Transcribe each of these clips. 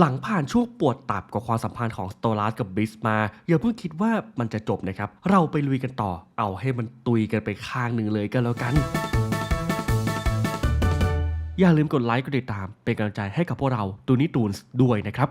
หลังผ่านช่วงปวดตับกับความสัมพันธ์ของสโตลัสกับบิสมาอย่าเพิ่งคิดว่ามันจะจบนะครับ เราไปลุยกันต่อ เอาให้มันตุยกันไปข้างหนึ่งเลยก็แล้วกัน อย่าลืมกดไลค์กดติดตามเป็นกำลังใจให้กับพวกเราตูนิตูนส์ด้วยนะครับ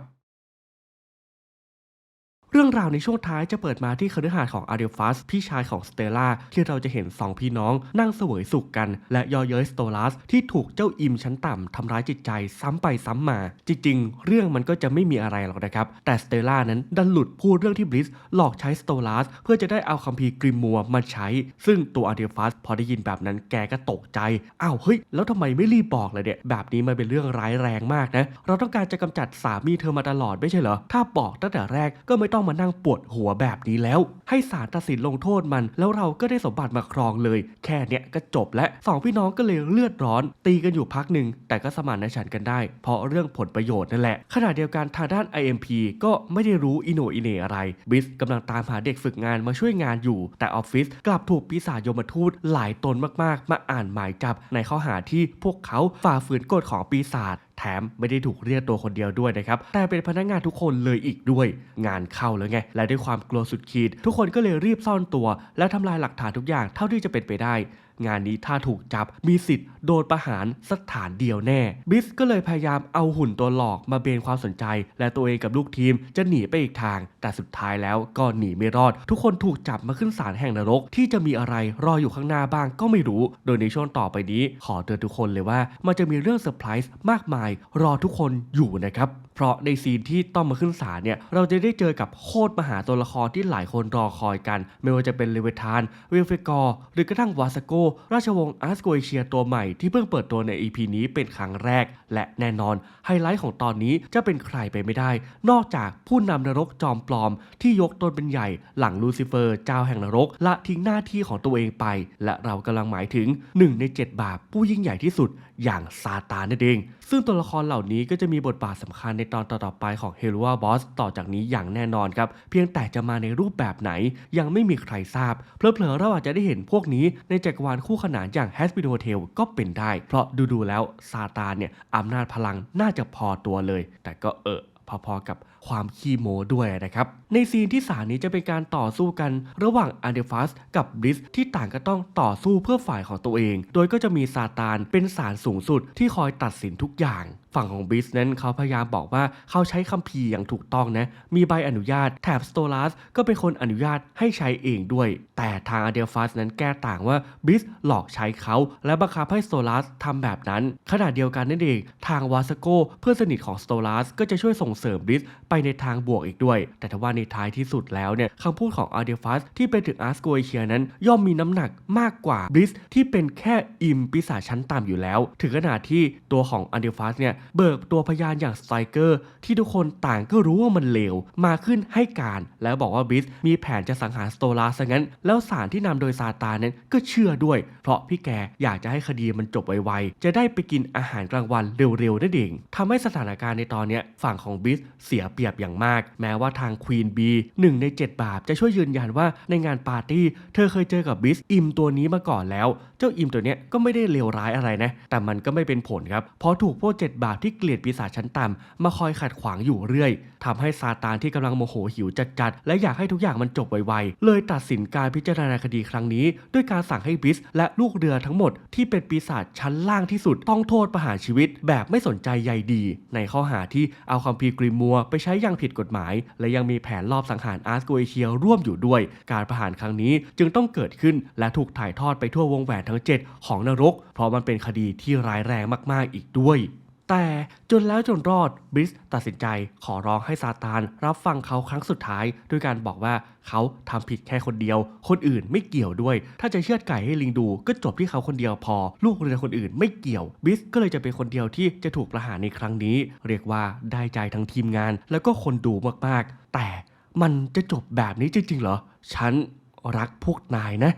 เรื่องราวในช่วงท้ายจะเปิดมาที่คฤหาสน์ของอาร์เดลฟัสพี่ชายของสเตล่าที่เราจะเห็นสองพี่น้อง นั่งเสวยสุขกัน และยอเย้ยสโตลัสที่ถูกเจ้าอิมชั้นต่ำทำร้ายจิตใจซ้ำไปซ้ำมา จริง ๆ เรื่องมันก็จะไม่มีอะไรหรอกนะครับ แต่สเตล่านั้นดันหลุดพูดเรื่องที่บลิสหลอกใช้สโตลัสเพื่อจะได้เอาคัมภีร์กริมมัวมาใช้ ซึ่งตัวอาร์เดลฟัสพอได้ยินแบบนั้นแกก็ตกใจอ้าวเฮ้ยแล้วทำไมไม่รีบบอกเลยเนี่ยแบบนี้มันเป็นเรื่องร้ายแรงมากนะเราต้องการจะกำจัดสามีเธอมาตลอดไม่ใช่เหรอถ้าบอกตั้งแต่แรกก็ไม่ต้องมานั่งปวดหัวแบบนี้แล้ว ให้ศาลตัดสินลงโทษมัน แล้วเราก็ได้สมบัติมาครองเลย แค่เนี้ยก็จบและสองพี่น้องก็เลยเลือดร้อน ตีกันอยู่พักหนึ่งแต่ก็สมานฉันท์กันได้ เพราะเรื่องผลประโยชน์นั่นแหละขณะเดียวกันทางด้าน IMP ก็ไม่ได้รู้อิโนอิเนอะไรบิสกำลังตามหาเด็กฝึกงานมาช่วยงานอยู่ แต่ออฟฟิศกลับถูกปีศาจยมทูตหลายตนมากๆ มาอ่านหมายจับในข้อหาที่พวกเขาฝ่าฝืนกฎของปีศาจแถมไม่ได้ถูกเรียกตัวคนเดียวด้วยนะครับ แต่เป็นพนักงานทุกคนเลยอีกด้วย งานเข้าแล้วไง และด้วยความกลัวสุดขีด ทุกคนก็เลยรีบซ่อนตัว และทำลายหลักฐานทุกอย่างเท่าที่จะเป็นไปได้ งานนี้ถ้าถูกจับมีสิทธิ์โดนประหารสถานเดียวแน่ บิสก็เลยพยายามเอาหุ่นตัวหลอกมาเบนความสนใจ และตัวเองกับลูกทีมจะหนีไปอีกทาง แต่สุดท้ายแล้วก็หนีไม่รอด ทุกคนถูกจับมาขึ้นศาลแห่งนรก ที่จะมีอะไรรออยู่ข้างหน้าบ้างก็ไม่รู้ โดยในช่วงต่อไปนี้ ขอเตือนทุกคนเลยว่า มันจะมีเรื่องเซอร์ไพรส์มากมาย รอทุกคนอยู่นะครับเพราะในซีนที่ต้องมาขึ้นศาลเนี่ยเราจะได้เจอกับโคตรมหาตัวละครที่หลายคนรอคอยกัน ไม่ว่าจะเป็นเลเวทานเวลเฟกอร์หรือกระทั่งวาสโกราชวงศ์อาร์สโกเอเชียตัวใหม่ที่เพิ่งเปิดตัวใน EP นี้เป็นครั้งแรก และแน่นอนไฮไลท์ของตอนนี้จะเป็นใครไปไม่ได้ นอกจากผู้นำนรกจอมปลอม ที่ยกตนเป็นใหญ่หลังลูซิเฟอร์เจ้าแห่งนรกละทิ้งหน้าที่ของตัวเองไป และเรากำลังหมายถึงหนึ่งในเจ็ดบาปผู้ยิ่งใหญ่ที่สุดอย่างซาตานนั่นเอง ซึ่งตัวละครเหล่านี้ก็จะมีบทบาทสำคัญในตอนต่อๆไปของ h e l o a Boss ต่อจากนี้อย่างแน่นอนครับ เพียงแต่จะมาในรูปแบบไหนยังไม่มีใครทราบ เพลอๆเราอาจจะได้เห็นพวกนี้ในจักรวาลคู่ขนานอย่างแฮสปิโดเทลก็เป็นได้ เพราะดูๆแล้วซาตานเนี่ยอำนาจพลังน่าจะพอตัวเลย แต่ก็เออพอๆกับความขี้โม้ด้วยนะครับ ในซีนที่สานี้จะเป็นการต่อสู้กันระหว่างอันเดฟัสกับบริสที่ต่างก็ต้องต่อสู้เพื่อฝ่ายของตัวเอง โดยก็จะมีซาตานเป็นศาลสูงสุดที่คอยตัดสินทุกอย่าง ฝั่งของบิสนั้นเขาพยายามบอกว่าเขาใช้คัมภีร์อย่างถูกต้องนะ มีใบอนุญาตแถบสโตลัสก็เป็นคนอนุญาตให้ใช้เองด้วย แต่ทางอเดลฟัสนั้นแก้ต่างว่าบิสหลอกใช้เขาและบังคับให้สโตลัสทำแบบนั้น ขณะเดียวกันนั่นเอง ทางวาสโกเพื่อนสนิทของสโตลัสก็จะช่วยส่งเสริมบิสไปในทางบวกอีกด้วย แต่ทว่าในท้ายที่สุดแล้วเนี่ยคำพูดของอาร์เดลฟัสที่เป็นถึงอาร์สโกเอเชียนั้น ย่อมมีน้ำหนักมากกว่าบิสที่เป็นแค่อิมปีศาจชั้นต่ำอยู่แล้ว ถึงขนาดที่ตัวของอาร์เดลฟัสเนี่ยเบิกตัวพยานอย่างสไตรเกอร์ ที่ทุกคนต่างก็รู้ว่ามันเลวมาขึ้นให้การ แล้วบอกว่าบิสมีแผนจะสังหารสโตลาซะงั้น แล้วสารที่นำโดยซาตานนั้นก็เชื่อด้วย เพราะพี่แกอยากจะให้คดีมันจบไวๆ จะได้ไปกินอาหารกลางวันเร็วๆนั่นเองทำให้สถานการณ์ในตอนนี้ฝั่งของบิสเสียเปรียบอย่างมาก แม้ว่าทางควีนบีหนึ่งใน7 บาปจะช่วยยืนยันว่าในงานปาร์ตี้ เธอเคยเจอกับบิสอิมตัวนี้มาก่อนแล้ว เจ้าอิมตัวนี้ก็ไม่ได้เลวร้ายอะไรนะ แต่มันก็ไม่เป็นผลครับเพราะถูกพวกเจ็ดบาปที่เกลียดปีศาจชั้นต่ำมาคอยขัดขวางอยู่เรื่อยทำให้ซาตานที่กำลังโมโหหิวจัดๆ และอยากให้ทุกอย่างมันจบไวๆ เลยตัดสินการพิจารณาคดีครั้งนี้ ด้วยการสั่งให้บิส และลูกเรือทั้งหมดที่เป็นปีศาจชั้นล่างที่สุด ต้องโทษประหารชีวิต แบบไม่สนใจใยดี ในข้อหาที่เอาคัมภีร์กริมัวไปใช้อย่างผิดกฎหมาย และยังมีแผนลอบสังหารอาร์สโกเอเชียร่วมอยู่ด้วย การประหารครั้งนี้จึงต้องเกิดขึ้นและถูกถ่ายทอดไปทั่ววงแหวนทั้ง 7 ของนรก เพราะมันเป็นคดีที่ร้ายแรงมากๆอีกด้วย แต่จนแล้วจนรอดบริสตัดสินใจขอร้องให้ซาตานรับฟังเขาครั้งสุดท้ายด้วยการบอกว่าเขาทำผิดแค่คนเดียว คนอื่นไม่เกี่ยวด้วย ถ้าจะเชือดไก่ให้ลิงดูก็จบที่เขาคนเดียวพอ ลูกเรือคนอื่นไม่เกี่ยวบริสก็เลยจะเป็นคนเดียวที่จะถูกประหารในครั้งนี้ เรียกว่าได้ใจทั้งทีมงาน แล้วก็คนดูมากๆ แต่มันจะจบแบบนี้จริงๆเหรอฉันรักพวกนายนะ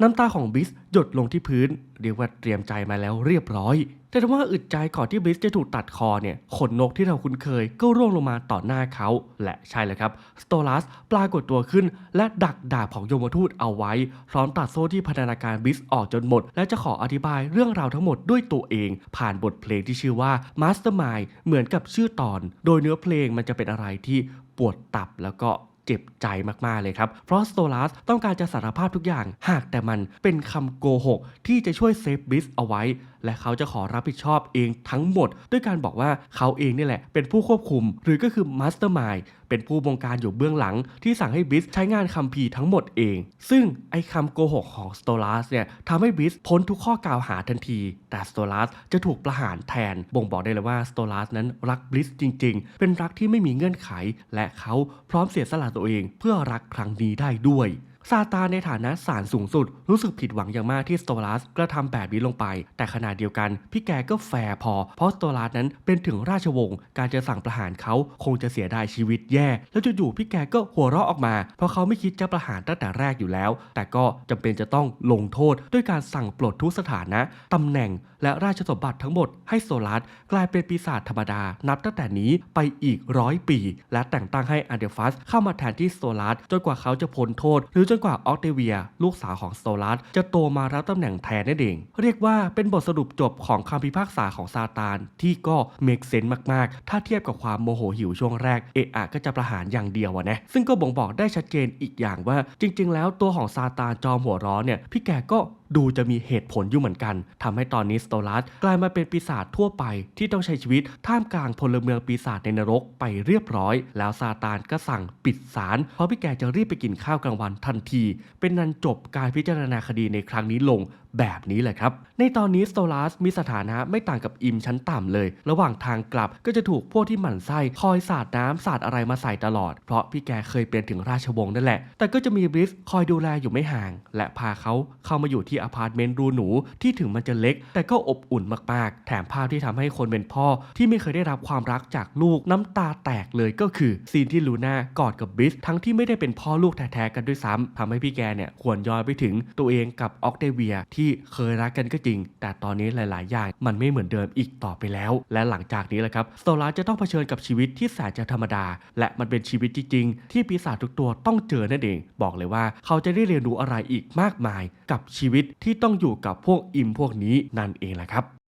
น้ำตาของบิสหยดลงที่พื้น เรียกว่าเตรียมใจมาแล้วเรียบร้อย แต่ถ้าว่าอึดใจก่อนที่บลิสจะถูกตัดคอเนี่ยขนนกที่เราคุ้นเคยก็ร่วงลงมาต่อหน้าเขา และใช่เลยครับ สโตลัสปรากฏตัวขึ้น และดักดาบของโยมทูตเอาไว้ พร้อมตัดโซ่ที่พันธนาการบลิสออกจนหมด และจะขออธิบายเรื่องราวทั้งหมดด้วยตัวเอง ผ่านบทเพลงที่ชื่อว่า Mastermind เหมือนกับชื่อตอน โดยเนื้อเพลงมันจะเป็นอะไรที่ปวดตับแล้วก็ เจ็บใจมากๆเลยครับ เพราะสโตลัสต้องการจะสารภาพทุกอย่าง หากแต่มันเป็นคำโกหกที่จะช่วยเซฟบิสเอาไว้ และเขาจะขอรับผิดชอบเองทั้งหมด ด้วยการบอกว่าเขาเองนี่แหละ เป็นผู้ควบคุมหรือก็คือมาสเตอร์มาย เป็นผู้บงการอยู่เบื้องหลังที่สั่งให้บิสใช้งานคัมภีร์ทั้งหมดเอง ซึ่งไอ้คำโกหกของสโตลัสเนี่ยทำให้บิสพ้นทุกข้อกล่าวหาทันที แต่สโตลัสจะถูกประหารแทน บ่งบอกได้เลยว่าสโตลัสนั้นรักบิสจริง ๆ เป็นรักที่ไม่มีเงื่อนไข และเขาพร้อมเสียสละตัวเองเพื่อรักครั้งนี้ได้ด้วย ซาตานในฐานะสารสูงสุด รู้สึกผิดหวังอย่างมากที่สโตลัสกระทำแบบนี้ลงไป แต่ขณะเดียวกันพี่แกก็แฟร์พอ เพราะสโตลัสนั้นเป็นถึงราชวงศ์การจะสั่งประหารเขาคงจะเสียดายชีวิตแย่ แล้วจู่ๆพี่แกก็หัวเราะออกมา เพราะเขาไม่คิดจะประหารตั้งแต่แรกอยู่แล้ว แต่ก็จำเป็นจะต้องลงโทษ ด้วยการสั่งปลดทุกสถานะตำแหน่ง และราชสมบัติทั้งหมดให้โซลัสกลายเป็นปีศาจธรรมดา นับตั้งแต่นี้ไปอีกร้อยปี และแต่งตั้งให้อาเดฟัสเข้ามาแทนที่โซลัสจนกว่าเขาจะพ้นโทษหรือจนกว่าออกเทเวีย ลูกสาวของสโตลัสจะโตมารับตำแหน่งแทนนั่นเอง เรียกว่าเป็นบทสรุปจบของคำพิพากษาของซาตานที่ก็เมกเซนมากๆ ถ้าเทียบกับความโมโหหิวช่วงแรกเอะอะก็จะประหารอย่างเดียวอะนะซึ่งก็บ่งบอกได้ชัดเจนอีกอย่างว่า จริง ๆ แล้วตัวของซาตานจอมหัวร้อนเนี่ยพี่แกก็ ดูจะมีเหตุผลอยู่เหมือนกันทำให้ตอนนี้สโตลัสกลายมาเป็นปีศาจทั่วไปที่ต้องใช้ชีวิตท่ามกลางพลเมืองปีศาจในนรกไปเรียบร้อย แล้วซาตานก็สั่งปิดศาลเพราะพี่แกจะรีบไปกินข้าวกลางวันทันที เป็นนันจบการพิจารณาคดีในครั้งนี้ลง แบบนี้แหละครับ ในตอนนี้สโตลัสมีสถานะไม่ต่างกับอิมชั้นต่ำเลย ระหว่างทางกลับก็จะถูกพวกที่หมั่นไส้คอยสาดน้ำสาดอะไรมาใส่ตลอด เพราะพี่แกเคยเป็นถึงราชวงศ์นั่นแหละ แต่ก็จะมีบริสคอยดูแลอยู่ไม่ห่าง และพาเขาเข้ามาอยู่ที่อพาร์ตเมนต์รูหนูที่ถึงมันจะเล็ก แต่ก็อบอุ่นมากๆ แถมภาพที่ทำให้คนเป็นพ่อ ที่ไม่เคยได้รับความรักจากลูกน้ำตาแตกเลยก็คือซีนที่ลูน่ากอดกับบริสทั้งที่ไม่ได้เป็นพ่อลูกแท้ๆกันด้วยซ้ำทำให้พี่แกเนี่ยควรย้อนไปถึงตัวเองกับออกเทเวียทีเคยรักกันก็จริง แต่ตอนนี้หลาย ๆ อย่างมันไม่เหมือนเดิมอีกต่อไปแล้ว และหลังจากนี้แหละครับโซลาจะต้องเผชิญกับชีวิตที่แสนจะธรรมดา และมันเป็นชีวิตจริง ๆ ที่ปีศาจทุกตัวต้องเจอนั่นเอง บอกเลยว่าเขาจะได้เรียนรู้อะไรอีกมากมาย กับชีวิตที่ต้องอยู่กับพวกอิมพวกนี้นั่นเองแหละครับ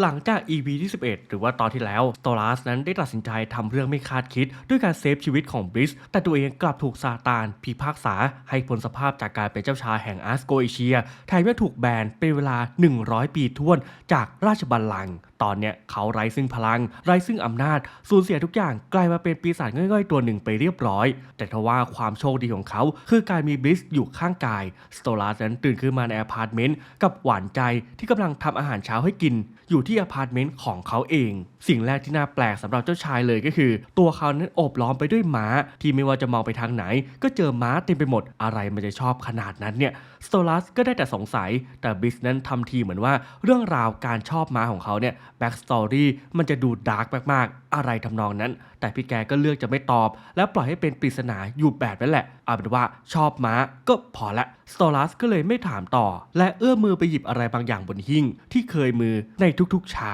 หลังจาก EP ที่11 หรือว่าตอนที่แล้วโตลัสนั้นได้ตัดสินใจทำเรื่องไม่คาดคิด ด้วยการเซฟชีวิตของบริส แต่ตัวเองกลับถูกซาตานพิพากษา ให้พ้นสภาพจากการเป็นเจ้าชายแห่งอาร์สโกเอเชียแถมยังถูกแบนเป็นเวลา 100 ปีท้วนจากราชบัลลังก์ตอนเนี้ยเขาไร้ซึ่งพลัง ไร้ซึ่งอำนาจ สูญเสียทุกอย่างกลายมาเป็นปีศาจง่อยๆ ตัวหนึ่งไปเรียบร้อย แต่ทว่าความโชคดีของเขา คือการมีบลิสอยู่ข้างกาย สโตลัสนั้นตื่นขึ้นมาในอพาร์ตเมนต์กับหวานใจที่กำลังทำอาหารเช้าให้กิน อยู่ที่อพาร์ตเมนต์ของเขาเอง สิ่งแรกที่น่าแปลกสำหรับเจ้าชายเลยก็คือ ตัวเขานั้นโอบล้อมไปด้วยม้า ที่ไม่ว่าจะมองไปทางไหน ก็เจอม้าเต็มไปหมดอะไรมันจะชอบขนาดนั้นเนี่ยสโตลัสก็ได้แต่สงสัย แต่บิสนั้นทำทีเหมือนว่าเรื่องราวการชอบม้าของเขาเนี่ยแบ็กสตอรี่มันจะดูดาร์กมากๆ อะไรทำนองนั้น แต่พี่แกก็เลือกจะไม่ตอบ และปล่อยให้เป็นปริศนาอยู่แบบนั้นแหละเอาเป็นว่าชอบม้าก็พอละสโตลัสก็เลยไม่ถามต่อ และเอื้อมมือไปหยิบอะไรบางอย่างบนหิ้งที่เคยมือในทุกๆเช้า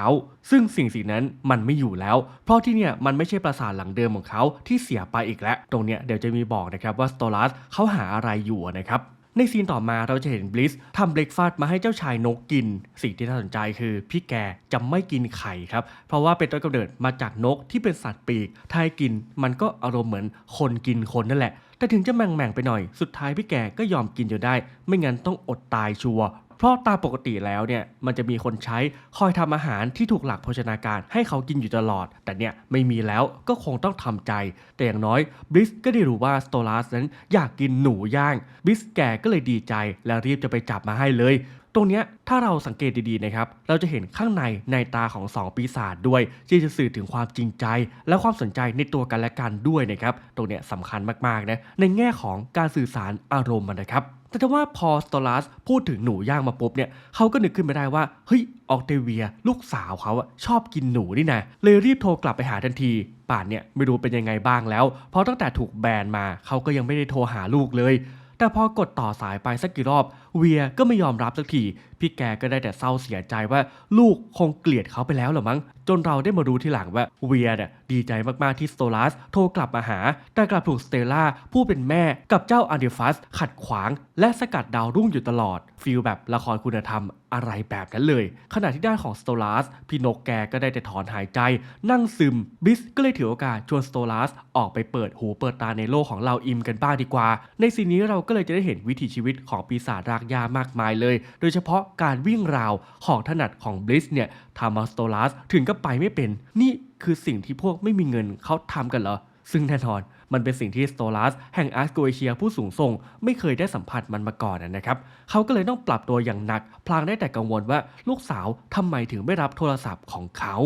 ซึ่งสิ่งสิ่งนั้นมันไม่อยู่แล้ว เพราะที่เนี่ยมันไม่ใช่ปราสาทหลังเดิมของเขาที่เสียไปอีกแล้ว ตรงเนี้ยเดี๋ยวจะมีบอกนะครับว่าสโตลัสเขาหาอะไรอยู่นะครับในซีนต่อมาเราจะเห็นบลิสทำเบรกฟาสต์มาให้เจ้าชายนกกิน สิ่งที่น่าสนใจคือพี่แกจะไม่กินไข่ครับ เพราะว่าเป็นต้นกำเนิดมาจากนกที่เป็นสัตว์ปีก ถ้าให้กินมันก็อารมณ์เหมือนคนกินคนนั่นแหละ แต่ถึงจะแม่งแม่งไปหน่อย สุดท้ายพี่แกก็ยอมกินจนได้ ไม่งั้นต้องอดตายชัว เพราะตามปกติแล้วเนี่ยมันจะมีคนใช้คอยทำอาหารที่ถูกหลักโภชนาการให้เขากินอยู่ตลอด แต่เนี่ยไม่มีแล้วก็คงต้องทำใจ แต่อย่างน้อยบลิสก็ได้รู้ว่าสโตลัสนั้นอยากกินหนูย่างบลิสแก่ก็เลยดีใจ และรีบจะไปจับมาให้เลยตรงเนี้ยถ้าเราสังเกตดีๆนะครับ เราจะเห็นข้างในในตาของสองปีศาจด้วยที่จะสื่อถึงความจริงใจ และความสนใจในตัวกันและกันด้วยนะครับ ตรงเนี้ยสำคัญมากๆนะในแง่ของการสื่อสารอารมณ์นะครับ แต่ถ้าว่าพอสตอลัสพูดถึงหนูย่างมาปุ๊บเนี่ยเขาก็นึกขึ้นมาได้ว่าเฮ้ยออกเทเวีย ลูกสาวเขาอะชอบกินหนูนี่นะเลยรีบโทรกลับไปหาทันที ป่านเนี่ยไม่รู้เป็นยังไงบ้างแล้ว เพราะตั้งแต่ถูกแบนมาเขาก็ยังไม่ได้โทรหาลูกเลย แต่พอกดต่อสายไปสักกี่รอบเวียก็ไม่ยอมรับสักที พี่แกก็ได้แต่เศร้าเสียใจว่าลูกคงเกลียดเขาไปแล้วหรอมั้ง จนเราได้มารู้ทีหลังว่าเวียเนี่ยดีใจมากๆที่สโตลัสโทรกลับมาหา แต่กลับถูกสเตล่าผู้เป็นแม่กับเจ้าอันเดฟัสขัดขวาง และสกัดดาวรุ่งอยู่ตลอดฟีลแบบละครคุณธรรมอะไรแบบนั้นเลย ขณะที่ด้านของสโตลัสพี่นกแกก็ได้แต่ถอนหายใจ นั่งซึม บิสก็เลยถือโอกาสชวนสโตลัสออกไปเปิดหูเปิดตาในโลกของเราอิมกันบ้างดีกว่า ในซีนนี้เราก็เลยจะได้เห็นวิถีชีวิตของปีศาจรากหญ้ามากมายเลย โดยเฉพาะการวิ่งราวของถนัดของบลิสเนี่ยทำมาสโตลัสถึงก็ไปไม่เป็น นี่คือสิ่งที่พวกไม่มีเงินเขาทำกันเหรอ ซึ่งแน่นอนมันเป็นสิ่งที่สโตลัสแห่งอาร์สโกเอเชียผู้สูงส่งไม่เคยได้สัมผัสมันมาก่อนนะครับ เขาก็เลยต้องปรับตัวอย่างหนัก พลางได้แต่กังวลว่าลูกสาวทำไมถึงไม่รับโทรศัพท์ของเขา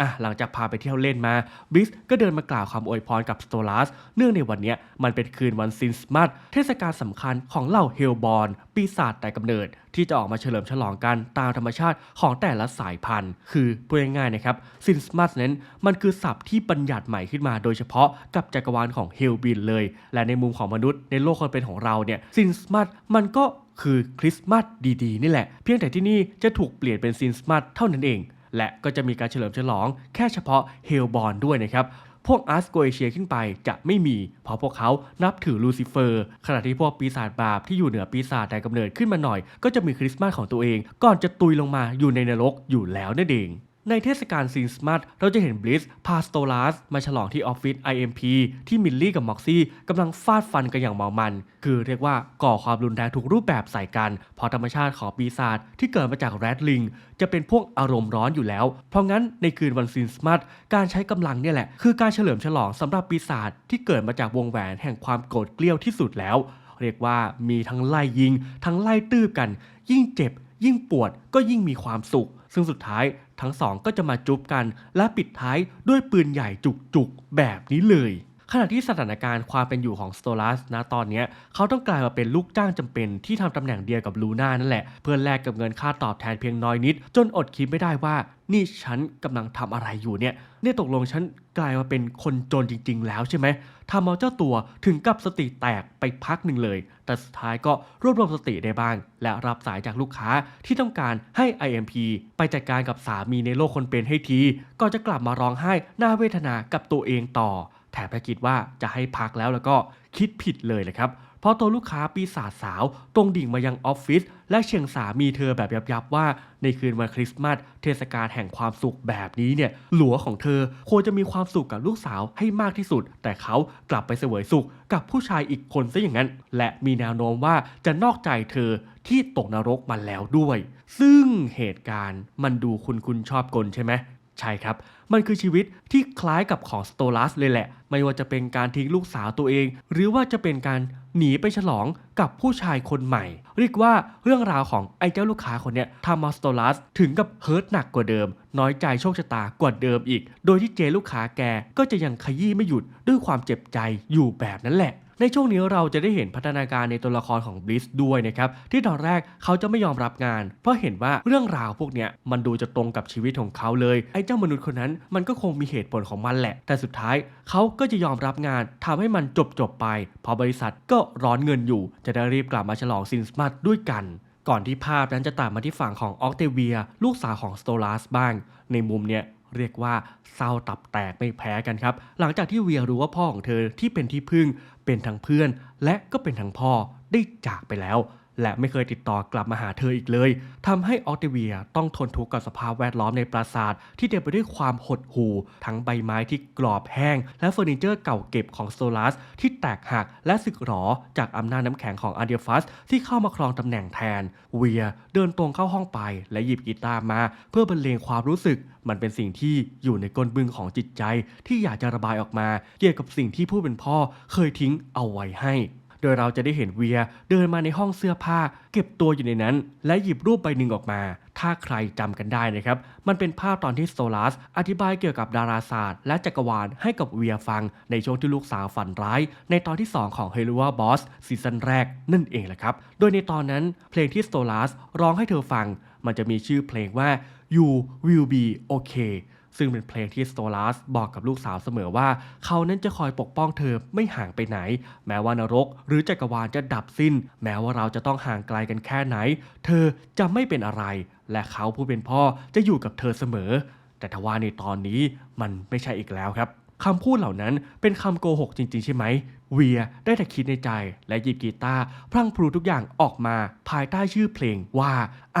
อะหลังจากพาไปเที่ยวเล่นมาบิสก็เดินมากล่าวคำอวยพรกับสโตลัสเนื่องในวันนี้มันเป็นคืนวันซินสมัตเทศกาลสำคัญของเหล่าเฮลบอร์นปีศาจแต่กำเนิด ที่จะออกมาเฉลิมฉลองกันตามธรรมชาติของแต่ละสายพันธุ์ คือพูดง่ายๆนะครับซินสมัตนั้นมันคือศัพท์ที่บัญญัติใหม่ขึ้นมาโดยเฉพาะกับจักรวาลของเฮลบินเลย และในมุมของมนุษย์ในโลกคนเป็นของเราเนี่ยซินสมัตมันก็คือคริสต์มาสดีๆ นี่แหละ เพียงแต่ที่นี่จะถูกเปลี่ยนเป็นซินสมัตเท่านั้นเอง และก็จะมีการเฉลิมฉลองแค่เฉพาะเฮลบอลด้วยนะครับ พวกอาร์สโกเอเชียขึ้นไปจะไม่มี เพราะพวกเขานับถือลูซิเฟอร์ ขณะที่พวกปีศาจบาปที่อยู่เหนือปีศาจแต่กำเนิดขึ้นมาหน่อย ก็จะมีคริสต์มาสของตัวเอง ก่อนจะตุยลงมาอยู่ในนรกอยู่แล้วนั่นเอง ในเทศกาลซินสมัตเราจะเห็นบลิสพาสโตลัสมาฉลองที่ออฟฟิศ IMP ที่มิลลี่กับม็อกซี่กำลังฟาดฟันกันอย่างเมามัน คือเรียกว่าก่อความรุนแรงทุกรูปแบบใส่กัน เพราะธรรมชาติของปีศาจที่เกิดมาจากแรดลิง จะเป็นพวกอารมณ์ร้อนอยู่แล้ว เพราะงั้นในคืนวันซินสมัตการใช้กำลังเนี่ยแหละ คือการเฉลิมฉลองสำหรับปีศาจที่เกิดมาจากวงแหวนแห่งความโกรธเกลี้ยวที่สุดแล้ว เรียกว่ามีทั้งไล่ยิง ทั้งไล่ตื้บกัน ยิ่งเจ็บยิ่งปวดก็ยิ่งมีความสุข ซึ่งสุดท้าย ทั้งสองก็จะมาจุบกันและปิดท้ายด้วยปืนใหญ่จุกๆแบบนี้เลย ขณะที่สถานการณ์ความเป็นอยู่ของสโตลัสนะตอนนี้เขาต้องกลายมาเป็นลูกจ้างจำเป็นที่ทำตำแหน่งเดียวกับลูน่านั่นแหละ เพื่อแลกกับเงินค่าตอบแทนเพียงน้อยนิด จนอดคิดไม่ได้ว่านี่ฉันกำลังทำอะไรอยู่เนี่ยเนี่ยตกลงฉันกลายมาเป็นคนจนจริง ๆ แล้วใช่ไหมทำเอาเจ้าตัวถึงกับสติแตกไปพักหนึ่งเลย แต่สุดท้ายก็รวบรวมสติได้บ้าง และรับสายจากลูกค้าที่ต้องการให้ IMP ไปจัดการกับสามีในโลกคนเป็นให้ทีก่อนจะกลับมาร้องไห้หน้าเวทนากับตัวเองต่อ แถมถ้าคิดว่าจะให้พักแล้วแล้วก็คิดผิดเลยเลยครับ เพราะตัวลูกค้าปีศาจสาว ตรงดิ่งมายังออฟฟิศและเชียงสามีเธอแบบยับๆว่า ในคืนวันคริสต์มาสเทศกาลแห่งความสุขแบบนี้เนี่ย หลัวของเธอควรจะมีความสุขกับลูกสาวให้มากที่สุด แต่เขากลับไปเสวยสุขกับผู้ชายอีกคนซะอย่างนั้น และมีแนวโน้มว่าจะนอกใจเธอที่ตกนรกมาแล้วด้วย ซึ่งเหตุการณ์มันดูคุณคุณชอบกลใช่ไหม ใช่ครับ มันคือชีวิตที่คล้ายกับของสโตลัสเลยแหละ ไม่ว่าจะเป็นการทิ้งลูกสาวตัวเอง หรือว่าจะเป็นการหนีไปฉลองกับผู้ชายคนใหม่ เรียกว่าเรื่องราวของไอ้เจ้าลูกค้าคนเนี้ยทำมาสโตลัสถึงกับเฮิร์ตหนักกว่าเดิม น้อยใจโชคชะตากว่าเดิมอีก โดยที่เจลูกค้าแกก็จะยังขยี้ไม่หยุดด้วยความเจ็บใจอยู่แบบนั้นแหละ ในช่วงนี้เราจะได้เห็นพัฒนาการในตัวละครของบลิสด้วยนะครับที่ตอนแรกเขาจะไม่ยอมรับงาน เพราะเห็นว่าเรื่องราวพวกเนี้ยมันดูจะตรงกับชีวิตของเขาเลย ไอ้เจ้ามนุษย์คนนั้นมันก็คงมีเหตุผลของมันแหละ แต่สุดท้ายเขาก็จะยอมรับงานทำให้มันจบจบไปเพราะบริษัทก็ร้อนเงินอยู่ จะได้รีบกลับมาฉลองซินสมัตด้วยกันก่อนที่ภาพนั้นจะตัดมาที่ฝั่งของออกเตเวีย ลูกสาวของสโตลัสบ้าง ในมุมเนี้ย เรียกว่าเศร้าตับแตกไม่แพ้กันครับ หลังจากที่เวียรู้ว่าพ่อของเธอที่เป็นที่พึ่ง เป็นทั้งเพื่อน และก็เป็นทั้งพ่อได้จากไปแล้ว และไม่เคยติดต่อกลับมาหาเธออีกเลยทำให้ออสเตเวียต้องทนทุกข์กับสภาพแวดล้อมในปราสาทที่เต็มไปด้วยความหดหู่ ทั้งใบไม้ที่กรอบแห้ง และเฟอร์นิเจอร์เก่าเก็บของโซลัสที่แตกหักและสึกหรอจากอำนาจน้ำแข็งของอาเดียฟัสที่เข้ามาครองตำแหน่งแทน เวียเดินตรงเข้าห้องไป และหยิบกีตาร์มา เพื่อบรรเลงความรู้สึกมันเป็นสิ่งที่อยู่ในก้นบึงของจิตใจ ที่อยากจะระบายออกมา เกี่ยวกับสิ่งที่ผู้เป็นพ่อเคยทิ้งเอาไว้ให้ โดยเราจะได้เห็นเวียเดินมาในห้องเสื้อผ้า เก็บตัวอยู่ในนั้น และหยิบรูปใบหนึ่งออกมา ถ้าใครจำกันได้นะครับ มันเป็นภาพตอนที่โซลัสอธิบายเกี่ยวกับดาราศาสตร์ และจักรวาลให้กับเวียฟัง ในช่วงที่ลูกสาวฝันร้าย ในตอนที่ 2 ของ h e l u a Boss ซีซั่นแรกนั่นเองแหละครับ โดยในตอนนั้นเพลงที่โซลัสร้องให้เธอฟัง มันจะมีชื่อเพลงว่า You Will Be Okay ซึ่งเป็นเพลงที่สโตลัสบอกกับลูกสาวเสมอว่า เขานั้นจะคอยปกป้องเธอไม่ห่างไปไหน แม้ว่านรก หรือจักรวาลจะดับสิ้น แม้ว่าเราจะต้องห่างไกลกันแค่ไหน เธอจะไม่เป็นอะไร และเขาผู้เป็นพ่อจะอยู่กับเธอเสมอ แต่ทว่าในตอนนี้มันไม่ใช่อีกแล้วครับคำพูดเหล่านั้นเป็นคำโกหกจริง ๆ ใช่ไหม เวียได้แต่คิดในใจและหยิบกีตาร์พลั่งพลูทุกอย่างออกมาภายใต้ชื่อเพลงว่า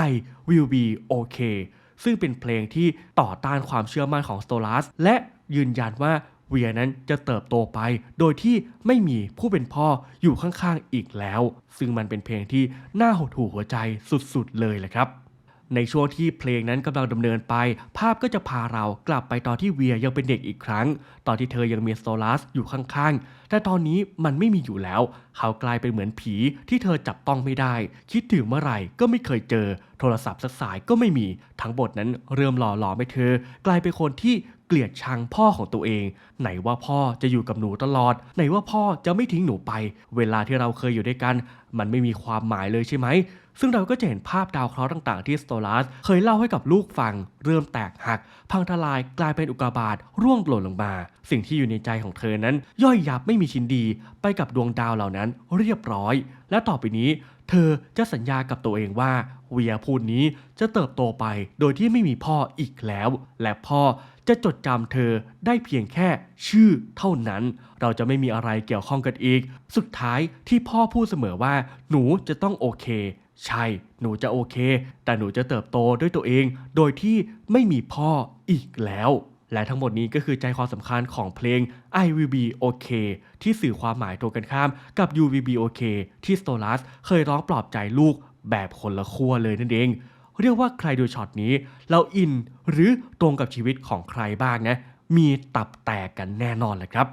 I will be okay ซึ่งเป็นเพลงที่ต่อต้านความเชื่อมั่นของสโตลัสและยืนยันว่าเวียนั้นจะเติบโตไป โดยที่ไม่มีผู้เป็นพ่ออยู่ข้างๆอีกแล้ว ซึ่งมันเป็นเพลงที่น่าหดหู่หัวใจสุดๆเลยแหละครับ ในช่วงที่เพลงนั้นกำลังดำเนินไป ภาพก็จะพาเรากลับไปตอนที่เวียยังเป็นเด็กอีกครั้ง ตอนที่เธอยังมีโตลัสอยู่ข้างๆ แต่ตอนนี้มันไม่มีอยู่แล้ว เขากลายเป็นเหมือนผีที่เธอจับต้องไม่ได้ คิดถึงเมื่อไหร่ก็ไม่เคยเจอ โทรศัพท์สักสายก็ไม่มี ทั้งบทนั้นเริ่มหล่อหลอมให้เธอ กลายเป็นคนที่เกลียดชังพ่อของตัวเอง ไหนว่าพ่อจะอยู่กับหนูตลอด ไหนว่าพ่อจะไม่ทิ้งหนูไป เวลาที่เราเคยอยู่ด้วยกัน มันไม่มีความหมายเลยใช่ไหม ซึ่งเราก็จะเห็นภาพดาวเคราะห์ต่างๆ ที่สโตลัสเคยเล่าให้กับลูกฟัง เริ่มแตกหัก พังทลายกลายเป็นอุกกาบาตร่วงหล่นลงมา สิ่งที่อยู่ในใจของเธอนั้น ย่อยยับไม่มีชิ้นดี ไปกับดวงดาวเหล่านั้นเรียบร้อย และต่อไปนี้ เธอจะสัญญากับตัวเองว่าเวียพูดนี้จะเติบโตไปโดยที่ไม่มีพ่ออีกแล้ว และพ่อจะจดจำเธอได้เพียงแค่ชื่อเท่านั้น เราจะไม่มีอะไรเกี่ยวข้องกันอีก สุดท้ายที่พ่อพูดเสมอว่า หนูจะต้องโอเค ใช่ หนูจะโอเค แต่หนูจะเติบโตด้วยตัวเอง โดยที่ไม่มีพ่ออีกแล้ว และทั้งหมดนี้ก็คือใจความสำคัญของเพลง I will be okay ที่สื่อความหมายตรงกันข้ามกับ You will be okay ที่สโตลัสเคยร้องปลอบใจลูกแบบคนละขั้วเลยนั่นเอง เรียกว่าใครดูช็อตนี้ เราอินหรือตรงกับชีวิตของใครบ้างนะ มีตับแตกกันแน่นอนแหละครับ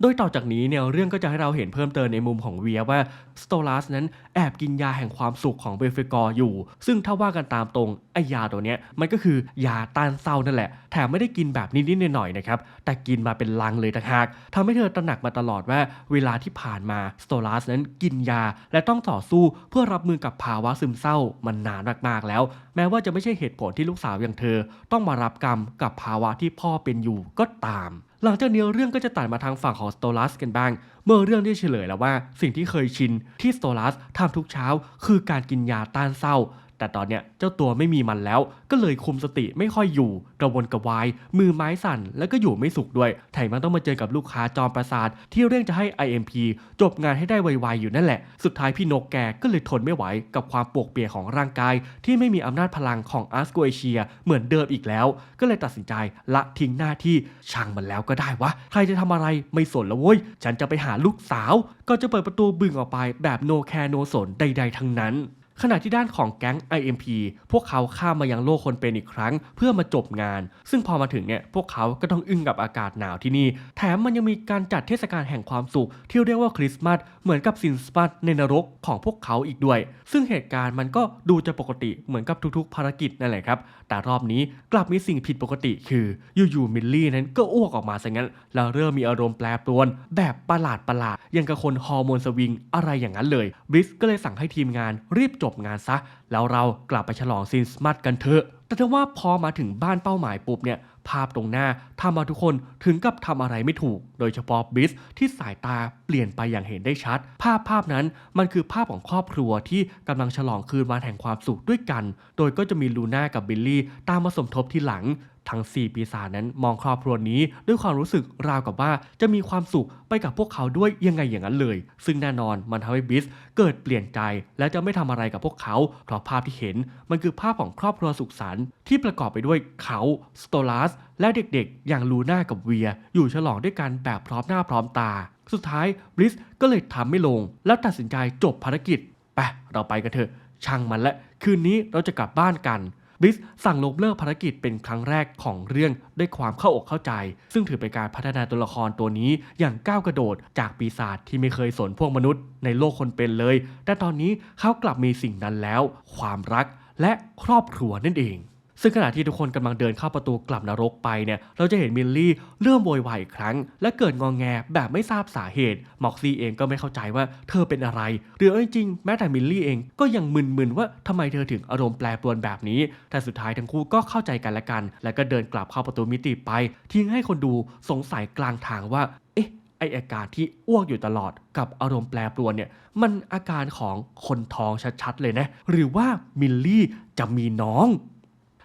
โดยต่อจากนี้เนี่ยเรื่องก็จะให้เราเห็นเพิ่มเติมในมุมของเวียว่าสโตลัสนั้นแอบกินยาแห่งความสุขของเบลเฟกอร์อยู่ ซึ่งถ้าว่ากันตามตรงไอยาตัวเนี้ยมันก็คือยาต้านเศร้านั่นแหละ แถมไม่ได้กินแบบนิดๆหน่อยๆนะครับแต่กินมาเป็นลังเลยต่างหากทำให้เธอตระหนักมาตลอดว่าเวลาที่ผ่านมาสโตลัสนั้นกินยาและต้องต่อสู้เพื่อรับมือกับภาวะซึมเศร้ามันนานมากๆแล้ว แม้ว่าจะไม่ใช่เหตุผลที่ลูกสาวอย่างเธอ ต้องมารับกรรมกับภาวะที่พ่อเป็นอยู่ก็ตาม หลังจากนี้เรื่องก็จะตัดมาทางฝั่งของสโตลัสกันบ้าง เมื่อเรื่องได้เฉลยแล้วว่า สิ่งที่เคยชินที่สโตลัสทำทุกเช้า คือการกินยาต้านเศร้า แต่ตอนเนี้ยเจ้าตัวไม่มีมันแล้ว ก็เลยคุมสติไม่ค่อยอยู่ กระวนกระวาย มือไม้สั่น แล้วก็อยู่ไม่สุขด้วยแถมยังต้องมาเจอกับลูกค้าจอมประสาทที่เร่งจะให้ IMP จบงานให้ได้ไวๆอยู่นั่นแหละ สุดท้ายพี่นกแกก็เลยทนไม่ไหวกับความปวกเปียกของร่างกาย ที่ไม่มีอำนาจพลังของอาร์สโกเอเชียเหมือนเดิมอีกแล้ว ก็เลยตัดสินใจละทิ้งหน้าที่ช่างมันแล้วก็ได้วะใครจะทำอะไรไม่สนแล้วเว้ยฉันจะไปหาลูกสาว ก็จะเปิดประตูบึงออกไปแบบโนแคร์โนสนใด ๆ ทั้งนั้น ขณะที่ด้านของแก๊ง IMP พวกเขาข้ามมายังโลกคนเป็นอีกครั้ง เพื่อมาจบงาน ซึ่งพอมาถึงเนี่ยพวกเขาก็ต้องอึ้งกับอากาศหนาวที่นี่ แถมมันยังมีการจัดเทศกาลแห่งความสุข ที่เรียกว่าคริสต์มาสเหมือนกับซินสปัตในนรกของพวกเขาอีกด้วย ซึ่งเหตุการณ์มันก็ดูจะปกติเหมือนกับทุกๆ ภารกิจนั่นแหละครับแต่รอบนี้กลับมีสิ่งผิดปกติคืออยู่ๆมิลลี่นั้นก็อ้วกออกมาซะงั้น แล้วเริ่มมีอารมณ์แปรปรวน แบบประหลาดประหลาดยังกับคนฮอร์โมนสวิงอะไรอย่างนั้นเลยบริสก็เลยสั่งให้ทีมงานรีบจบงานซะ แล้วเรากลับไปฉลองซินสมัตกันเถอะ แต่ถ้าว่าพอมาถึงบ้านเป้าหมายปุ๊บเนี่ยภาพตรงหน้าทำมาทุกคนถึงกับทำอะไรไม่ถูก โดยเฉพาะบิสที่สายตาเปลี่ยนไปอย่างเห็นได้ชัด ภาพภาพนั้นมันคือภาพของครอบครัวที่กำลังฉลองคืนวันแห่งความสุขด้วยกัน โดยก็จะมีลูน่ากับบิลลี่ตามมาสมทบทีหลัง ทั้ง 4 ปีศาจนั้นมองครอบครัวนี้ด้วยความรู้สึกราวกับว่าจะมีความสุขไปกับพวกเขาด้วยยังไงอย่างนั้นเลย ซึ่งแน่นอนมันทำให้บิสเกิดเปลี่ยนใจ และจะไม่ทำอะไรกับพวกเขา เพราะภาพที่เห็นมันคือภาพของครอบครัวสุขสันต์ที่ประกอบไปด้วยเขาสโตลัสและเด็กๆ อย่างลูน่ากับเวีย อยู่ฉลองด้วยกันแบบพร้อมหน้าพร้อมตา สุดท้ายบริสก็เลยทำไม่ลง แล้วตัดสินใจจบภารกิจไปเราไปกันเถอะช่างมันละคืนนี้เราจะกลับบ้านกัน บริสสั่งลบเลิกภารกิจเป็นครั้งแรกของเรื่องด้วยความเข้าอกเข้าใจ ซึ่งถือเป็นการพัฒนาตัวละครตัวนี้อย่างก้าวกระโดดจากปีศาจที่ไม่เคยสนพวกมนุษย์ในโลกคนเป็นเลย แต่ตอนนี้เขากลับมีสิ่งนั้นแล้ว ความรักและครอบครัวนั่นเอง ซึ่งขณะที่ทุกคนกำลังเดินเข้าประตูกลับนรกไปเนี่ยเราจะเห็นมิลลี่เริ่มโวยวายอีกครั้ง และเกิดงองแงแบบไม่ทราบสาเหตุม็อกซี่เองก็ไม่เข้าใจว่าเธอเป็นอะไรหรือเอาจริงๆแม้แต่มิลลี่เองก็ยังมึนๆว่าทำไมเธอถึงอารมณ์แปรปรวนแบบนี้ แต่สุดท้ายทั้งคู่ก็เข้าใจกันและกัน แล้วก็เดินกลับเข้าประตูมิติไป ทิ้งให้คนดูสงสัยกลางทางว่า เอ๊ะไออาการที่อ้วกอยู่ตลอดกับอารมณ์แปรปรวนเนี่ยมันอาการของคนท้องชัดๆเลยนะ หรือว่ามิลลี่จะมีน้อง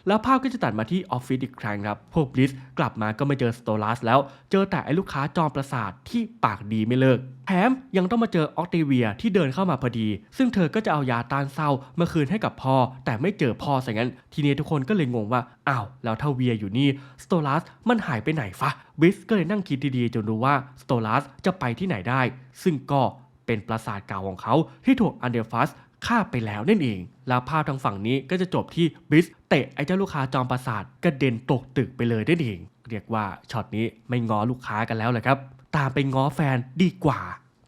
แล้วภาพก็จะตัดมาที่ออฟฟิศอีกครั้งครับ พวกบลิสกลับมาก็ไม่เจอสโตลัสแล้ว เจอแต่ไอ้ลูกค้าจอมประสาทที่ปากดีไม่เลิก แถมยังต้องมาเจอออกเทเวียที่เดินเข้ามาพอดี ซึ่งเธอก็จะเอายาต้านเศร้ามาคืนให้กับพ่อ แต่ไม่เจอพ่อซะงั้น ทีนี้ทุกคนก็เลยงงว่า อ้าว แล้วถ้าเวียอยู่นี่ สโตลัสมันหายไปไหนฟะบลิสก็เลยนั่งคิดดีๆจนรู้ว่าสโตลัสจะไปที่ไหนได้ ซึ่งก็เป็นปราสาทเก่าของเขาที่ถูกอันเดอร์ฟัสฆ่าไปแล้วนั่นเอง แล้วภาพทางฝั่งนี้ก็จะจบที่บริส เตะไอ้เจ้าลูกค้าจอมประสาทกระเด็นตกตึกไปเลยนั่นเอง เรียกว่าช็อตนี้ไม่ง้อลูกค้ากันแล้วเลยครับ ตามไปง้อแฟนดีกว่า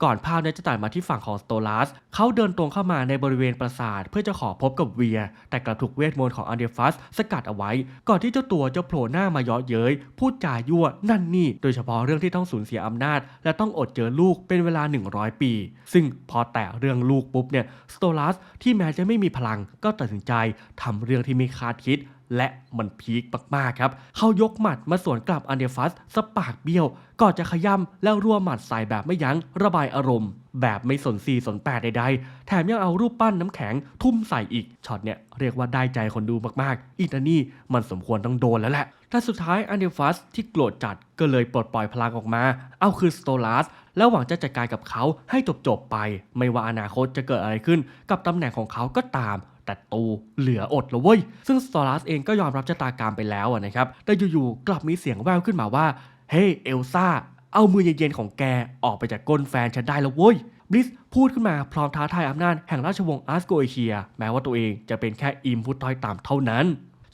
ก่อนภาพเนี้จะตัดมาที่ฝั่งของสโตลัสเขาเดินตรงเข้ามาในบริเวณปราสาท เพื่อจะขอพบกับเวีย แต่กลับถูกเวทมนต์ของอันเดฟัสสกัดเอาไว้ ก่อนที่เจ้าตัวจะโผล่หน้ามาเยาะเย้ยพูดจายั่วนั่นนี่ โดยเฉพาะเรื่องที่ต้องสูญเสียอำนาจ และต้องอดเจอลูกเป็นเวลา 100 ปี ซึ่งพอแตะเรื่องลูกปุ๊บเนี่ยสโตลัสที่แม้จะไม่มีพลังก็ตัดสินใจทำเรื่องที่ไม่คาดคิด และมันพีคมากๆครับ เขายกหมัดมาสวนกลับอันเดฟัสสปากเบี้ยว ก่อนจะขย้ำแล้วรัวหมัดใส่แบบไม่ยั้งระบายอารมณ์ แบบไม่สนสีสนแปดใดๆ แถมยังเอารูปปั้นน้ำแข็งทุ่มใส่อีกช็อตเนี่ยเรียกว่าได้ใจคนดูมากๆอีตานี่มันสมควรต้องโดนแล้วแหละแต่สุดท้ายอันเดฟัสที่โกรธจัดก็เลยปลดปล่อยพลังออกมา เอาคือสโตลัสแล้วหวังจะจัดการกับเขาให้จบๆไป ไม่ว่าอนาคตจะเกิดอะไรขึ้น กับตำแหน่งของเขาก็ตาม แต่ตูเหลืออดแล้วเว้ย ซึ่งสโตลัสเองก็ยอมรับชะตากรรมไปแล้วนะครับ แต่อยู่ๆกลับมีเสียงแววขึ้นมาว่า เฮ้ยเอลซ่า เอามือเย็นๆของแกออกไปจากก้นแฟนฉันได้แล้วเว้ยบลิสพูดขึ้นมาพร้อมท้าทายอำนาจแห่งราชวงศ์อาร์สโกเอเชีย แม้ว่าตัวเองจะเป็นแค่อิมพุตต้อยต่ำเท่านั้น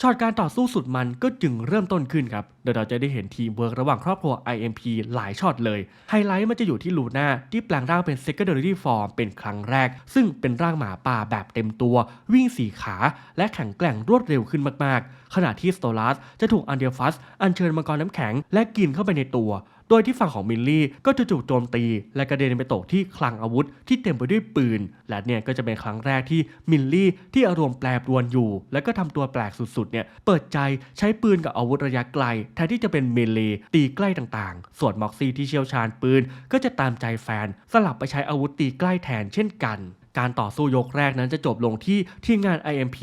ช็อตการต่อสู้สุดมันก็จึงเริ่มต้นขึ้นครับโดยเราจะได้เห็นทีมเวิร์กระหว่างครอบครัว IMP หลายช็อตเลย ไฮไลท์มันจะอยู่ที่ลูน่าที่แปลงร่างเป็น secondary form เป็นครั้งแรก ซึ่งเป็นร่างหมาป่าแบบเต็มตัว วิ่งสี่ขา และแข็งแกร่งรวดเร็วขึ้นมากๆ ขณะที่สโตลัสจะถูกอันเดียฟัสอัญเชิญมังกรน้ำแข็งและกินเข้าไปในตัวโดยที่ฝั่งของมิลลี่ก็จะถูกโจมตี และกระเด็นไปตกที่คลังอาวุธที่เต็มไปด้วยปืน และเนี่ยก็จะเป็นครั้งแรกที่มิลลี่ที่อารมณ์แปรปรวนอยู่ และก็ทำตัวแปลกสุดๆเนี่ยเปิดใจใช้ปืนกับอาวุธระยะไกลแทนที่จะเป็นเมเลตีใกล้ต่างๆ ส่วนม็อกซี่ที่เชี่ยวชาญปืน ก็จะตามใจแฟน สลับไปใช้อาวุธตีใกล้แทนเช่นกันการต่อสู้ยกแรกนั้นจะจบลงที่ทีมงาน IMP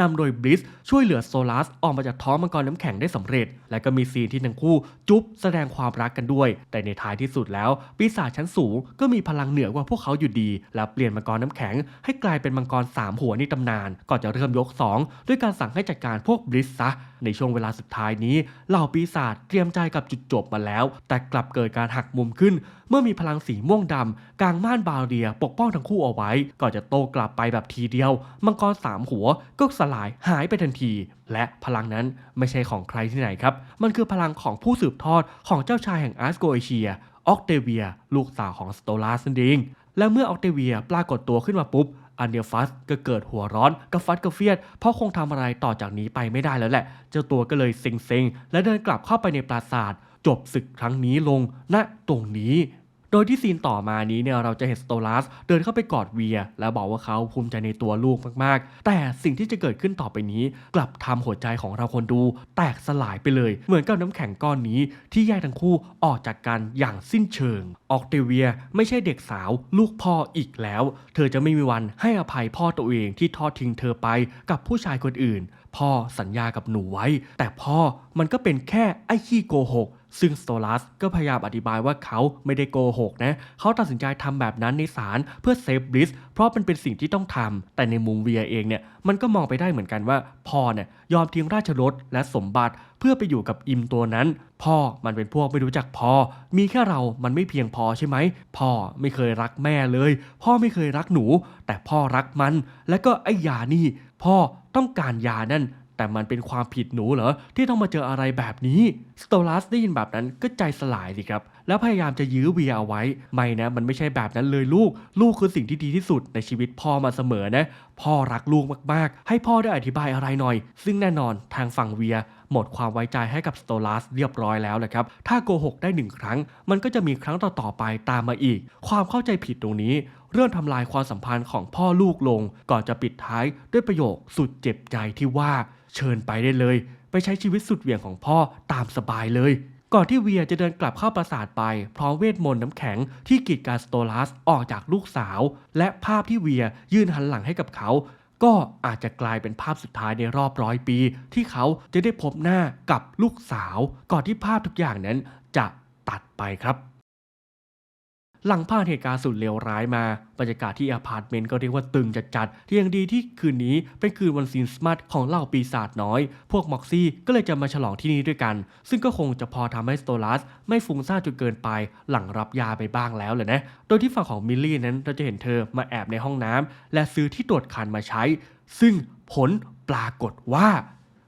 นำโดยบลิสช่วยเหลือโซลัสออกมาจากท้องมังกรน้ำแข็งได้สำเร็จ และก็มีซีนที่ทั้งคู่จุ๊บแสดงความรักกันด้วย แต่ในท้ายที่สุดแล้ว ปีศาจชั้นสูงก็มีพลังเหนือกว่าพวกเขาอยู่ดี และเปลี่ยนมังกรน้ำแข็ง ให้กลายเป็นมังกรสามหัวในตำนาน ก่อนจะเริ่มยก 2 ด้วยการสั่งให้จัดการพวกบลิสซะ ในช่วงเวลาสุดท้ายนี้เหล่าปีศาจเตรียมใจกับจุดจบมาแล้ว แต่กลับเกิดการหักมุมขึ้น เมื่อมีพลังสีม่วงดำกลางม่านบาเรียปกป้องทั้งคู่เอาไว้ ก่อนจะโตกลับไปแบบทีเดียว มังกรสามหัวก็สลายหายไปทันที และพลังนั้นไม่ใช่ของใครที่ไหนครับ มันคือพลังของผู้สืบทอดของเจ้าชายแห่งอาสโกเอเชีย ออกเตเวีย ลูกสาวของสโตลาสนั่นเองและเมื่อออกเตเวียปรากฏตัวขึ้นมาปุ๊บ อันเดียฟัสก็เกิดหัวร้อนกระฟัดกระเฟียด เพราะคงทำอะไรต่อจากนี้ไปไม่ได้แล้วแหละ เจ้าตัวก็เลยเซ็งๆ และเดินกลับเข้าไปในปราสาท จบศึกครั้งนี้ลงณตรงนี้ โดยที่ซีนต่อมานี้เนี่ยเราจะเห็นสโตลัสเดินเข้าไปกอดเวีย แล้วบอกว่าเขาภูมิใจในตัวลูกมากๆ แต่สิ่งที่จะเกิดขึ้นต่อไปนี้ กลับทำหัวใจของเราคนดู แตกสลายไปเลย เหมือนกับน้ำแข็งก้อนนี้ ที่แยกทั้งคู่ออกจากกันอย่างสิ้นเชิง ออกเตเวียไม่ใช่เด็กสาว ลูกพ่ออีกแล้ว เธอจะไม่มีวันให้อภัยพ่อตัวเองที่ทอดทิ้งเธอไปกับผู้ชายคนอื่น พ่อสัญญากับหนูไว้ แต่พ่อมันก็เป็นแค่ไอ้ขี้โกหก ซึ่งสโตลัสก็พยายามอธิบายว่าเขาไม่ได้โกหกนะเขาตัดสินใจทำแบบนั้นในศาลเพื่อเซฟบลิสเพราะมันเป็นสิ่งที่ต้องทำแต่ในมุมเวียเองเนี่ยมันก็มองไปได้เหมือนกันว่าพ่อเนี่ยยอมทิ้งราชรถและสมบัติเพื่อไปอยู่กับอิมตัวนั้น พ่อมันเป็นพวกไม่รู้จักพอ มีแค่เรามันไม่เพียงพอใช่ไหม พ่อไม่เคยรักแม่เลย พ่อไม่เคยรักหนู แต่พ่อรักมัน และก็ไอ้ยานี่ พ่อต้องการยานั่น แต่มันเป็นความผิดหนูเหรอ ที่ต้องมาเจออะไรแบบนี้สโตลัสได้ยินแบบนั้นก็ใจสลายสิครับ แล้วพยายามจะยื้อเวียเอาไว้ ไม่นะ มันไม่ใช่แบบนั้นเลยลูก ลูกคือสิ่งที่ดีที่สุดในชีวิตพ่อมาเสมอนะ พ่อรักลูกมากๆ ให้พ่อได้อธิบายอะไรหน่อย ซึ่งแน่นอนทางฝั่งเวียหมดความไว้ใจให้กับสโตลัสเรียบร้อยแล้วแหละครับ ถ้าโกหกได้หนึ่งครั้ง มันก็จะมีครั้งต่อๆไปตามมาอีก ความเข้าใจผิดตรงนี้ เริ่มทำลายความสัมพันธ์ของพ่อลูกลง ก่อนจะปิดท้ายด้วยประโยคสุดเจ็บใจที่ว่า เชิญไปได้เลย ไปใช้ชีวิตสุดเหวี่ยงของพ่อตามสบายเลย ก่อนที่เวียจะเดินกลับเข้าปราสาทไป พร้อมเวทมนต์น้ำแข็งที่กีดการสโตลัสออกจากลูกสาว และภาพที่เวียยื่นหันหลังให้กับเขา ก็อาจจะกลายเป็นภาพสุดท้ายในรอบร้อยปี ที่เขาจะได้พบหน้ากับลูกสาว ก่อนที่ภาพทุกอย่างนั้นจะตัดไปครับ หลังผ่านเหตุการณ์สุดเลวร้ายมา บรรยากาศที่อพาร์ตเมนต์ก็เรียกว่าตึงจัดๆที่ยังดีที่คืนนี้เป็นคืนวันซินสมัตของเหล่าปีศาจน้อย พวกม็อกซี่ก็เลยจะมาฉลองที่นี่ด้วยกัน ซึ่งก็คงจะพอทำให้สโตลัสไม่ฟุ้งซ่านจนเกินไป หลังรับยาไปบ้างแล้วเลยนะ โดยที่ฝั่งของมิลลี่นั้นเราจะเห็นเธอมาแอบในห้องน้ำและซื้อที่ตรวจคันมาใช้ ซึ่งผลปรากฏว่า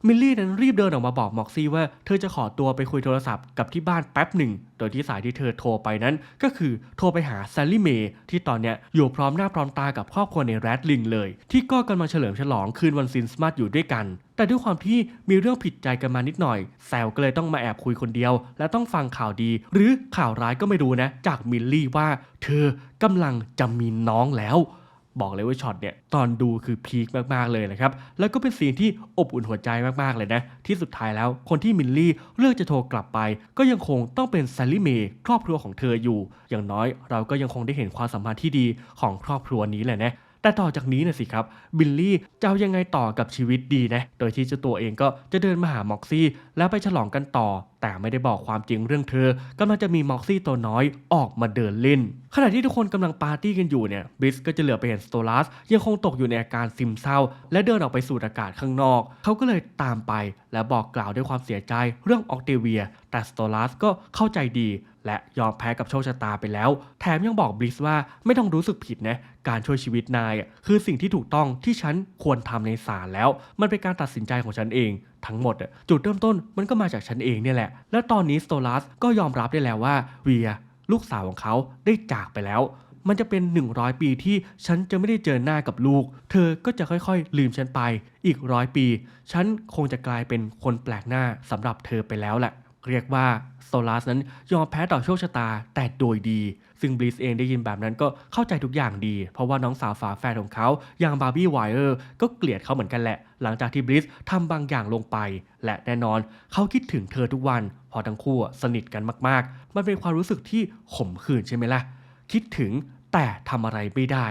มิลลี่นั้นรีบเดินออกมาบอกม็อกซี่ว่าเธอจะขอตัวไปคุยโทรศัพท์กับที่บ้านแป๊บหนึ่ง โดยที่สายที่เธอโทรไปนั้น ก็คือโทรไปหาแซลลี่เมย์ที่ตอนเนี้ยอยู่พร้อมหน้าพร้อมตากับครอบครัวในแรดลิงเลย ที่ก็กำลังเฉลิมฉลองคืนวันซินสมาร์ทอยู่ด้วยกัน แต่ด้วยความที่มีเรื่องผิดใจกันมานิดหน่อย แซลก็เลยต้องมาแอบคุยคนเดียว และต้องฟังข่าวดี หรือข่าวร้ายก็ไม่รู้นะ จากมิลลี่ว่า เธอกำลังจะมีน้องแล้ว บอกเลยว่าช็อตเนี่ยตอนดูคือพีคมากๆเลยนะครับ แล้วก็เป็นซีนที่อบอุ่นหัวใจมากๆเลยนะ ที่สุดท้ายแล้วคนที่มิลลี่เลือกจะโทรกลับไป ก็ยังคงต้องเป็นแซลลี่เมย์ครอบครัวของเธออยู่ อย่างน้อยเราก็ยังคงได้เห็นความสัมพันธ์ที่ดีของครอบครัวนี้แหละนะแต่ต่อจากนี้นะสิครับ บิลลี่จะเอายังไงต่อกับชีวิตดีนะ โดยที่เจ้าตัวเองก็จะเดินมาหาม็อกซี่ แล้วไปฉลองกันต่อ แต่ไม่ได้บอกความจริงเรื่องเธอกำลังจะมีม็อกซี่ตัวน้อยออกมาเดินเล่น ขณะที่ทุกคนกำลังปาร์ตี้กันอยู่เนี่ยบิสก็จะเหลือไปเห็นสโตลัสยังคงตกอยู่ในอาการซึมเศร้า และเดินออกไปสูดอากาศข้างนอก เขาก็เลยตามไป และบอกกล่าวด้วยความเสียใจเรื่องออกเตเวีย แต่สโตลัสก็เข้าใจดี และยอมแพ้กับโชคชะตาไปแล้ว แถมยังบอกบลิสว่าไม่ต้องรู้สึกผิดนะการช่วยชีวิตนายคือสิ่งที่ถูกต้องที่ฉันควรทำในศาลแล้ว มันเป็นการตัดสินใจของฉันเอง ทั้งหมดจุดเริ่มต้นมันก็มาจากฉันเองเนี่ยแหละ และตอนนี้สโตลัสก็ยอมรับได้แล้วว่าเวียลูกสาวของเขาได้จากไปแล้ว มันจะเป็น 100 ปีที่ฉันจะไม่ได้เจอหน้ากับลูก เธอก็จะค่อยๆ ลืมฉันไป อีกร้อยปี ฉันคงจะกลายเป็นคนแปลกหน้าสำหรับเธอไปแล้วแหละ เรียกว่าโซลาสนั้นยอมแพ้ต่อโชคชะตาแต่โดยดี ซึ่งบลิสเองได้ยินแบบนั้นก็เข้าใจทุกอย่างดี เพราะว่าน้องสาวฝาแฝดของเขาอย่างบาร์บี้ไวเออร์ก็เกลียดเขาเหมือนกันแหละ หลังจากที่บริสทำบางอย่างลงไป และแน่นอนเขาคิดถึงเธอทุกวัน พอทั้งคู่สนิทกันมากๆ มันเป็นความรู้สึกที่ขมขื่นใช่ไหมล่ะ คิดถึงแต่ทำอะไรไม่ได้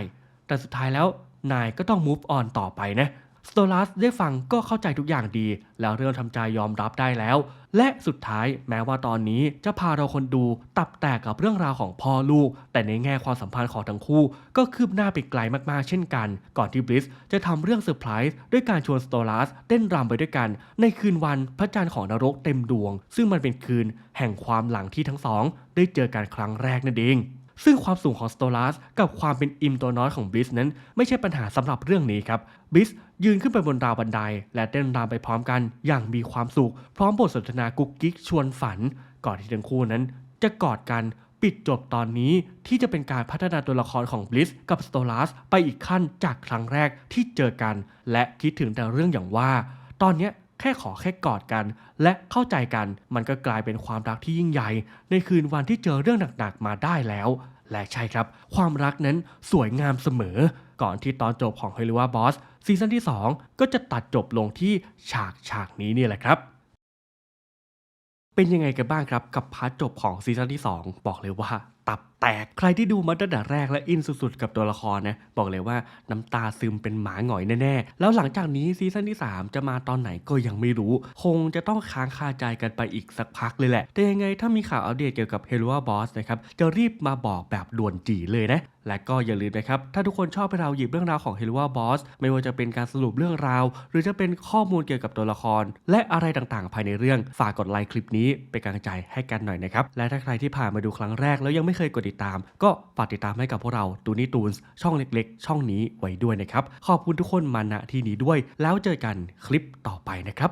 แต่สุดท้ายแล้วนายก็ต้อง move on ต่อไปนะ สโตลัสได้ฟังก็เข้าใจทุกอย่างดี แล้วเริ่มทำใจยอมรับได้แล้ว และสุดท้ายแม้ว่าตอนนี้จะพาเราคนดูตับแตกกับเรื่องราวของพ่อลูก แต่ในแง่ความสัมพันธ์ของทั้งคู่ ก็คืบหน้าไปไกลมากๆเช่นกัน ก่อนที่บลิสจะทำเรื่องเซอร์ไพรส์ด้วยการชวนสโตลัสเต้นรำไปด้วยกัน ในคืนวันพระจันทร์ของนรกเต็มดวง ซึ่งมันเป็นคืนแห่งความหลังที่ทั้งสอง ได้เจอกันครั้งแรกนั่นเองซึ่งความสูงของสโตลัสกับความเป็นอิมตัวน้อยของบลิสนั้น ไม่ใช่ปัญหาสำหรับเรื่องนี้ครับบลิส ยืนขึ้นไปบนราวบันได และเต้นรำไปพร้อมกันอย่างมีความสุข พร้อมบทสนทนากุ๊กกิ๊กชวนฝัน ก่อนที่ทั้งคู่นั้น จะกอดกันปิดจบตอนนี้ที่จะเป็นการพัฒนาตัวละครของบลิสกับสโตลัสไปอีกขั้นจากครั้งแรกที่เจอกัน และคิดถึงแต่เรื่องอย่างว่า ตอนนี้แค่ขอแค่กอดกัน และเข้าใจกันมันก็กลายเป็นความรักที่ยิ่งใหญ่ ในคืนวันที่เจอเรื่องหนักๆมาได้แล้ว และใช่ครับ ความรักนั้นสวยงามเสมอ ก่อนที่ตอนจบของเฮลิวาบอสซีซั่นที่ 2 ก็จะตัดจบลงที่ฉากฉากนี้นี่แหละครับ เป็นยังไงกันบ้างครับกับพาร์ทจบของซีซั่นที่ 2 บอกเลยว่า ตับแตกใครที่ดูมาตั้งแต่แรกและอินสุดๆ กับตัวละครนะบอกเลยว่าน้ำตาซึมเป็นหมาหงอยแน่ๆ แล้วหลังจากนี้ซีซั่นที่ 3 จะมาตอนไหนก็ยังไม่รู้ คงจะต้องค้างคาใจกันไปอีกสักพักเลยแหละ แต่ยังไงถ้ามีข่าวอัปเดตเกี่ยวกับ h e l o a Boss นะครับจะรีบมาบอกแบบด่วนจีเลยนะและก็อย่าลืมนะครับ ถ้าทุกคนชอบให้เราหยิบเรื่องราวของ h e l o a Boss ไม่ว่าจะเป็นการสรุปเรื่องราว หรือจะเป็นข้อมูลเกี่ยวกับตัวละคร และอะไรต่างๆ ภายในเรื่องฝากกดไลค์คลิปนี้เป็นกำลังใจให้กันหน่อยนะครับและถ้าใครที่ผ่านมาดูครั้งแรกแล้วยังไม่เคเคยกดติดตาม ก็ฝากติดตามให้กับพวกเราตูนี่ตูนช่องเล็กๆ ช่องนี้ไว้ด้วยนะครับ ขอบคุณทุกคนมาณที่นี้ด้วย แล้วเจอกันคลิปต่อไปนะครับ